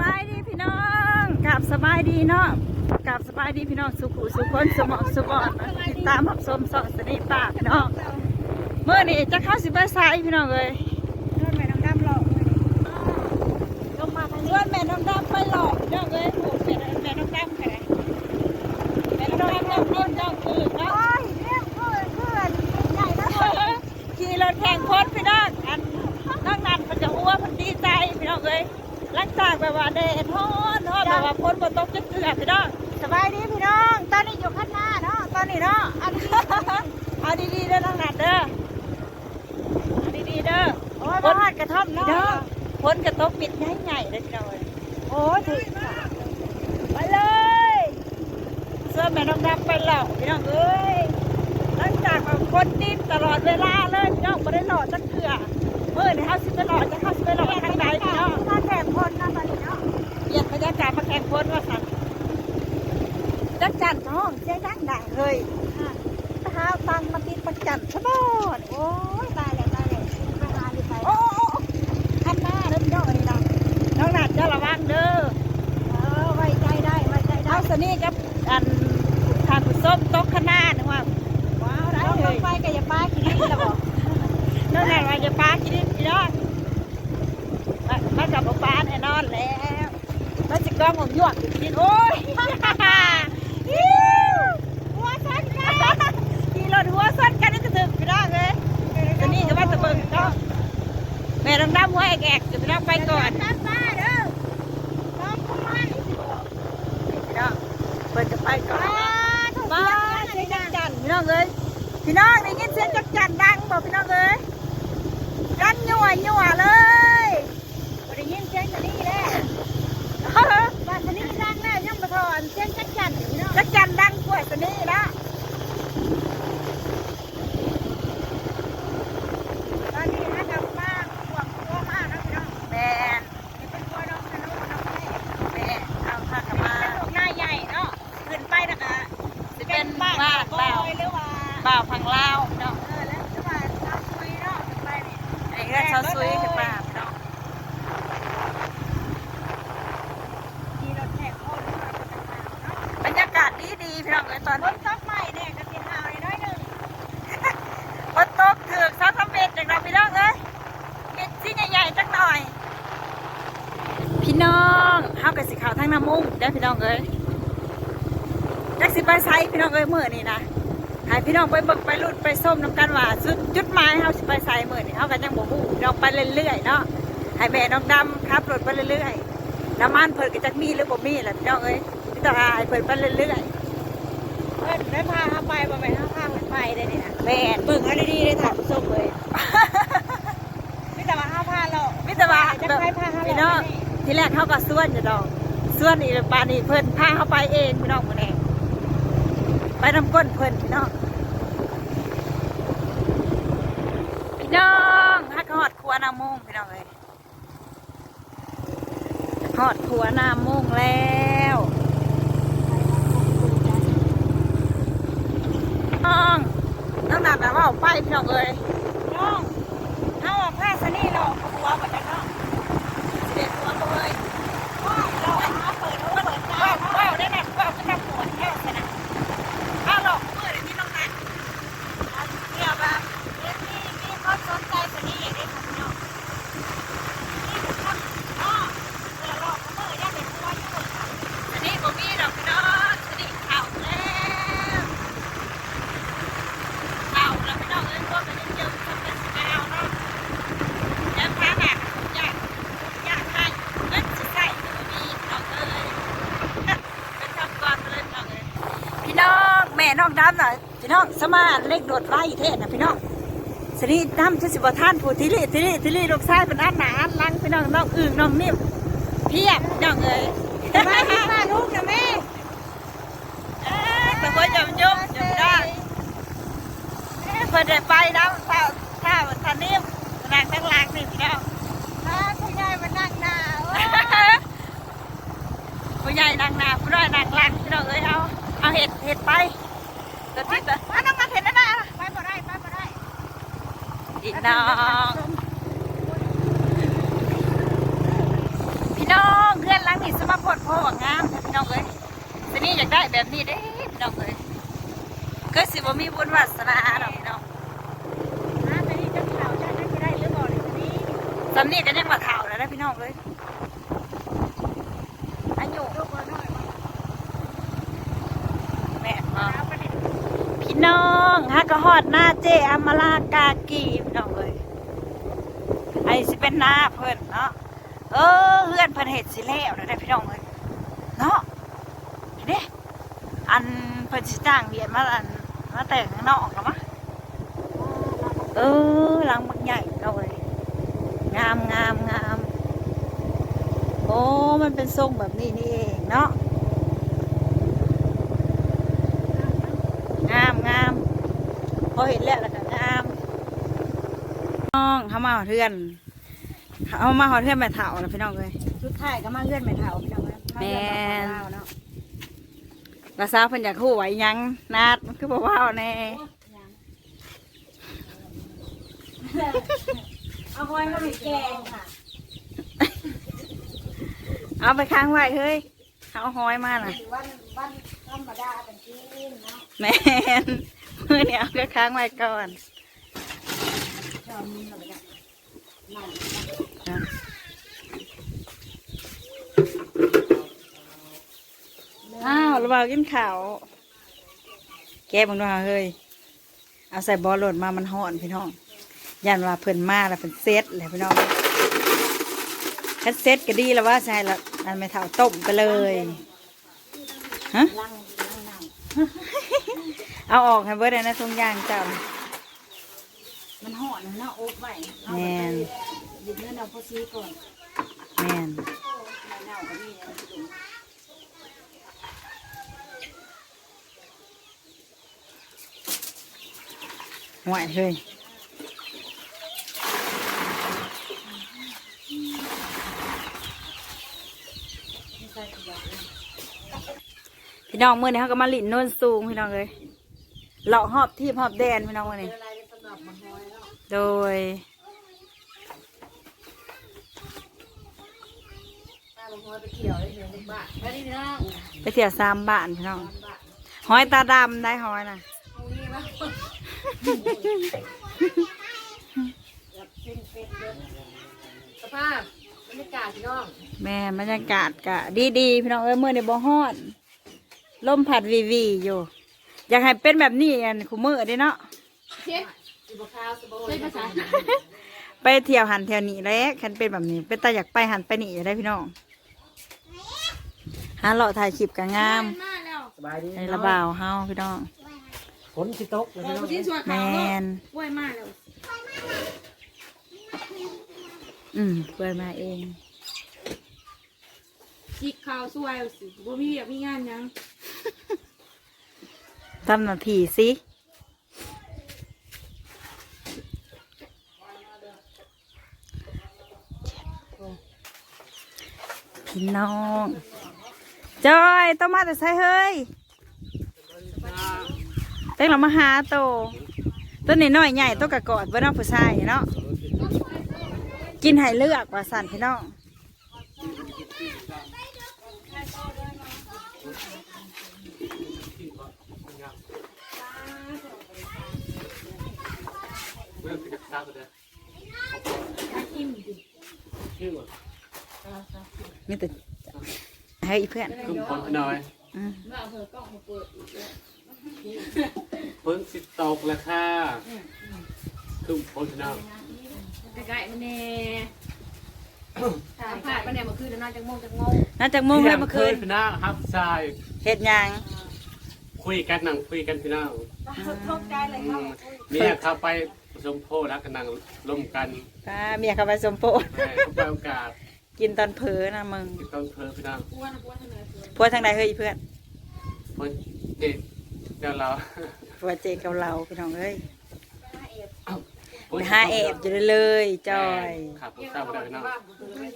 บายดีพี่น้องกราบสบายดีเนาะกราบสบายดีพี่น้องสุขุสุขคนสมองสมองติดตามรับชมสองสนิทปากพี่น้องเมื่อนี้จะเข้าสิบไซพี่น้องเลยรถแม่น้องดำหลอกลงมาทางนี้ว่าแม่น้องดำไปหลอกพี่น้องเลยโอ้แม่น้องดำแค่แม่น้องดำเจ้าคนเจ้นาะโอ้ยเรื่องเพื่อเนใหญ่นะขี่รถแข่งโคตรพี่น้องอันน้องนันมันจะอ้วมันดีใจพี่น้องเลย หลังจากแบบว่าเดดทอนทอนแบบว่าพ้นบนตกจะเกลือพี่น้องสบายดีพี่น้อง ตอนนี้อยู่ข้างหน้าเนาะ ตอนนี้เนาะอันนี้เอาดีๆเด้อน้องนันเด้อเอาดีๆเด้อโอ้ยบ้านกระท่อมพี่เนาะน้องพ้นกระตกปิดใหญ่ๆเลยพี่น้องเลยโอ้ยถึงไปเลยเสื้อแม่น้องดำไปหลอกพี่น้องเอ้ยหลังจากแบบคนดิ้นตลอดเวลาเลยพี่น้องไม่ได้หลอดจักเถื่อ เมื่อนี่เขาสิไปหลอดจะเข้าสิไปหลอดทางใดพี่น้องถ้าแข่งคนนะตอนนี้เนาะเปลี่ยนบรรยากาศมาแข่งพ้นว่าสันจักจันท้องเจ๊ดังดังเลยไปหาฟังมาติดประจันชะบอนโอ้ยตายแล้วตายแล้วไปหาอยู่ไปโอ้โอ้โอ้ขันหน้าเด้อพี่องอันะน้องหนัดจะระวังเด้อเออไว้ใจได้ไว้ใจได้เอาสนี่กับอันทานส้มโต๊ะข้างหน้านึกว่าว้าวได้เลยไปกับยาป้าขี้นี่ละบอก จะปลากินพี่น้องมามากับปลาแน่นอนแล้วมาจะกล้องของยวกกินโอ้ยอิ๊วหัวสั้นกันขี่รถหัวสั้นกันนี่ก็ถึงพี่น้องเลยตอนนี้ก็ว่าตะเบิงเนาะแม่ต้องดำหัวแอกๆจะพี่น้องไปก่อนน้ำป้าเด้อน้องคุณมันพี่น้องเปิดจะไปก่อนถูกมายังเสียงจักจันพี่น้องเอ้ยพี่น้องได้ยินเสียงจักจันดังบอกพี่น้องเอ้ย กันยั่วยั่วเลยบ่ได้ยินเสียงจะนี่แหละบ้านจะนี่ดังแล้วยังบ่ทอนเสียงจักจันอยู่เนาะจักจันดังกว่าสนี่ละ ตอนนี้นะดำมากห่วงตัวมากนะพี่น้อง แม่น นี่เป็นตัวน้องสนุกน้องแม่ แม่เอาผ้ากลับมา เป็นลูกหน้าใหญ่เนาะขึ้นไปนะคะ สิเป็นบ้าน บ้า บ้าน บอยหรือว่า บ่าวพังลาวเนาะ เออแล้วหรือว่าชาวซุยเนาะขึ้นไปนี่ ไอ้เรื่องชาวซุยขึ้นมาเนาะ ขี่รถแท็กโอ้ยมาเป็นทางเนาะ บรรยากาศ ดีดีๆพี่น้องเอ้ยตอนรนี้ถซับใหม่เนี่ยก็สิหาวน้อยหนึงฝนตกถือกซาสมเม็ดจากเราพี่น้องเอ้ยเม็ดที่ใหญ่ๆจักหน่อย พี่น้องเฮากับสิขาวทั้งน้ำมุ้งได้อพี่น้องเอ้ยจักสิไปไซพี่น้องเอ้ยมื้อนี้นะให้พี่น้องไปเบิกไปรุ่นไปส้มน้ำกันว่าจุดจุดหมายเฮาสิไปไซมื้อนี้เฮาก็ยังบ่ฮู้น้องไปเรื่อยๆเนาะให้แม่น้องดำขับรถไปเรื่อยๆน้ำมันเพิ่นก็จักมีหรือบ่มีแหละพี่น้องเอ้ยพี่ต้องให้เพิ่นไปเรื่อยเพิ่น ได้พาเฮาไปบ่แม่นเฮาพาเพิ่นไปได้นี่นะๆแม่นเบิ่งเอาดีๆได้ถ่ายผู้ชมเลยมีแต่ว่าเฮาพาเรามิตรว่าจะแบบไปพาเฮาพี่น้องนี่ทีแรกเขาก็ส่วนอยู่ดอกส่วนอีกปานนี้เพิ่นพาเขาไปเองพี่น้องคนเองไปนำก้นเพิ่นพี่น้องพี่น้องฮักหอดครัวหน้ามุ่งพี่น้องเลยหอดครัวหน้ามุ่งแล้วน้องน้องหนักแบบว่าเอาไป พี่น้องเลย น้องเฮาอะพาซะนี่เราเอาหัวบ่ได้เนาะ เด็ดหัวเลย ว่าเราหาเปิดหูเปิดตา ว้าว เนาะ ว้าวได้นะว้าวจะทำปวดแค่ไหนนะอ้าวหรอกเมื่อเดี๋ยวนี้น้องนัท เกี่ยวกับเรื่องนี้มีคนสนใจซะนี่ได้ค่ะพี่น้องนี่คือคำเนาะเออเราก็มื้อได้เป็นหัวอยู่ อันนี้ผมมีดอกพี่น้องอันนี้ข่าวแล้วข่าวแล้วพี่น้องเอ้ยพวกมันยังเจอทำเป็นสกาวเนาะแล้วพาหนักอยากอยากให้เงินสิใส่ตัวนี้พี่น้องเอ้ยเป็นคำก่อนไปเลยพี่น้องเอ้ยพี่น้องแม่ น้องดำน่ะพี่น้องสมานเล็กโดดไล่เทศนะพี่น้องสนีน้ำชุสิบท่านผู้ทิริทิริทิริลูกชายเป็นอันหนาอันหลังพี่น้องน้องอึ่งน้องนิ่มเพียบพี่น้องเอ้ยมาที่บ้านลูกนะแม่เอ้ยแต่ว่าจำยมจำได้เอ้ยเพิ่นได้ไปนะถ้าถ้าท่านนิ่มนางทั้งหลังนี่พี่น้องพาคุณยายมานั่งหน้าโอ้ยผู้ใหญ่นางหนาผู้น้อยนางหลังพี่น้องเอ้ยเอาเอาเห็ดเห็ดไป แต่ที่แต่ว่าน้องมาเห็นนั่นนะไปบ่ได้ไปบ่ได้พี่น้องพี่น้องเพื่อนหลังปวดโพว่างามเด้อพี่น้องเอ้ยแต่นี่อยากได้แบบนี้เด้พี่น้องเอ้ยก็สิบ่มีบุญวาสนาดอกพี่น้องนะแต่นี่จะข่าวฉันน่าจะได้หรือบ่เนี่ยนี่สำนีก็ยังมาเฒ่าแล้วนะพี่น้องเอ้ยอายุ ลูกบ่น้อยบ่ แม่มา เอาไปดิ พี่ น้องฮะก็ฮอดหน้าเจอมรากากีพี่น้องเอ้ยไอ้สิเป็นหน้าเพิ่อนเนาะเออเฮือนเพิ่นเฮ็ดสิแล้วนะได้พี่น้องเอ้ยเนาะเห็นเด้อันเพิ่นสิจ้างเวียนมาอันมาแต่งข้างนอกกันมะเออหลังบักใหญ่เนาะเอ้ยงามงามงามโอ้มันเป็นทรงแบบนี้นี่เองเนาะ งามงาม พอเห็นแล้วแล้วก็งามน้องเขามาหอเทือนเขามาหอเทือนแม่เถาแล้วพี่น้องเลยชุดไทยก็มาเลื่อนไม่เท่าพี่น้องนะมาเลื่อนดอกของเราเนาะกระซ้าวเพิ่นอยากคู่ไหวหยังนาดมันคือบอกว่าแน่เอาหอยมาเป็นแกงค่ะ เอาไปค้างไว้เฮ้ยเขาเอาห้อยมาน่ะวันวันธรรมดาเป็นกินเนาะแม่น มื่อเนี่ยเอาก็ค้างไว้ก่อนอ้าวระบากินข้าวแกบังดูหาเฮ้ยเอาใส่บอลหลดมามันห่อนพี่น้องยันว่าเพิ่นมาแล้วเพิ่นเซตเลยพี่น้องคันเซตก็ดีแล้วว่าใช่ละอันไม่เท่าต้มไปเลยฮะ เอาออกให้เบิดเลยนะทุงยางเจ้ามันห่อนเนาะโอ๊บไว้แม่นหยิบเงินเอาพอซีก่อนแม่นไม่เน่าก็มีนะพี่ลุงห่วยเลย น้องมื่อนี้เขาก็มาหลินโน่นสูงพี่น้องเลยเลาะหอบที่หอบแดนพี่น้องมื่อนี้อะไรสำหรับมาหอยเนาะโดยตามาหอยไปเกี่ยวเลยเดี๋ยวลูกบ้านไปนี่เนาะไปเที่ยวสามบ้านพี่น้องหอยตาดำได้หอยน่ะตรงนี้มั้ยแบบเป็นเป็ดเยอะสภาพบรรยากาศพี่น้อง แม่บรรยากาศกะดีดีๆพี่น้องเอ้ยเมื่อในบ่ฮ้อน ลมผัดวีวีอยู่ อยากให้เป็นแบบนี้อันคุมือเด้เนาะเช็ดสิบข้าวสบายภาษาไปเที่ยวหันเที่ยวนี้แหล้วคันเป็นแบบนี้ เป็นตาอยากไปหันไปนี่ได้พี่น้องหาเลาะถ่ายคลิปกังามมาแล้วสบายดีในระบ่าวเฮาพี่น้องฝนสิตกแล้วพี่น้องชิ้นส่วนแมขาวเนาะนกล้วยมาแล้วอืมเปิดมาเองจิกข้าวสวยสิบ่มีแบบมีงานยัง ทำหน้าที่สิพี่น้องจอยต้องมาแต่ใส่เฮ้ยเต้งเรามาหาโตตัวนี้น้อยใหญ่ตัวกระกอดเบ่น้องผู้ชายเนาะกินให้เลือกว่าสั่นพี่น้อง มีแต่เฮ้ยเพื่อนคือฝนหน่อยอืมฝนสิตกแล้วค่ะคือฝนหน่อยไก่มันแน่ถามผ่านมันแน่มาคืนแล้วนอนจังโมงจังโมงน่าจะมุ่งเลยเมื่อคืนพี่น้องครับทรายเห็ดหยังคุยกันนั่งคุยกันพี่น้องทกใจเลยอืเขามเนี่ยเข้าไปผ สมโพธิ์รักกันนั่งร่วมกันป้าเมียเขาไปสมโพธิแม่เข้าไปโอกาสกินตอนเผลอนะมึงที่ต้องเพอพี่น้องอ้วนอ้วนเท่าไหร่เพื่อนพัวทางใดเฮ้ยเพื่อนฝนเด็ดเดี๋ยวเราพัวเจกับเราพี่น้องเอ้ยไปหาแอบอยู่เลยจอยขับรถข้ามไปได้พี่น้อง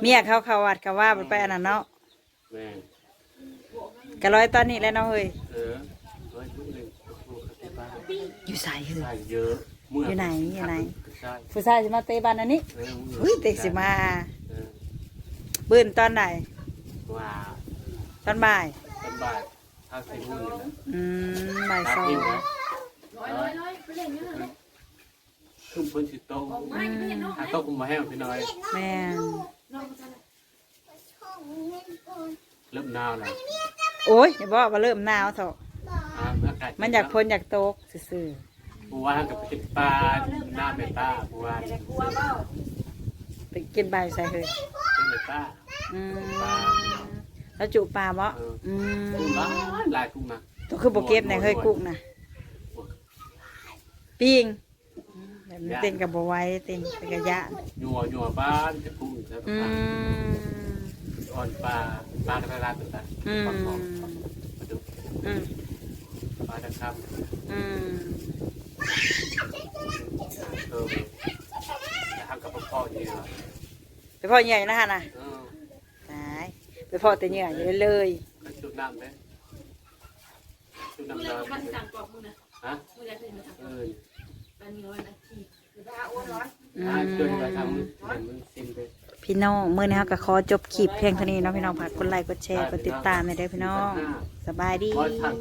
เมียเขาเขาวัดเขาว่าไปอันนั้นเนาะแม่กะร้อยตอนนี้แล้วเนาะเฮ้ยเออเฮ้ยพูดเลยโอ้โหที่บ้านอยู่ใส่เฮ้ย ใส่เยอะเมื่ อยู่ไหนอยู่ไหนใช่ผู้ชายจะมาเตะบ้านอันนี้เออมื่อุ้ยเตะสิมาเออปืนตอนไหนว่าตอนบ่ายตอนบ่ายทางสี่โมงนี่แหละอืมบ่ายตาสองพิมพ์นะร้อยร้อยร้อยไปเล่นกันเลยขึ้นเพิ่นสิโตไม่ไม่เห็นน้องหาโตกุมมาให้พี่น้อยแม่นน้องจะเริ่มหนาวแล้วโอ้ยอย่าบอกว่าเริ่มหนาวเถอะอ่าอากาศมันอยากพ้นอยากตกซื่อเมื่อวานกับเป็นปลาหน้าเมตาเมื่อวานจะกลัวเปล่าๆไปกินใบใส่เฮ้ยเป็นเมตาอืมแล้วจุปลาบ่อืมกุ้งหลายหลายกุ้งนะตัวคือโบเก็บในเฮ้ยกุ้งนะปิ้งอืมแบบนี้เต้นกับโบไหว้เต้นเป็นกระยะหยัวหยัวบ้านจะกุ้งแล้วอืก็มอ่อนปลาปลากระดาษต่างอืมๆปลาหอมปลาดุกอืมปลาตะครับอืม เออทำกับพ่อเนี่ยไปพ่อใหญ่นะฮะนะเออตายไปพ่อแต่เหนื่อยอยู่เลยก็จุดน้ำเลยจุดน้ำเมื่อน้ไรมันสั่งกรอบมึงนะำฮะเมื่อไรเป็นมันสั่งกเอรอบอตอนนี้ร้อยนาทีคือถ้าอ้วนร้อยอือ่ามจนกระมทั่งมันมันสิ้นไป พี่น้องมื้อนี้เฮาก็ขอจบคลิปเพียงเท่านี้เนาะพี่น้องฝากกดไลค์กดแชร์กดติดตามให้เด้อพี่น้องสบายดี เพราะทาง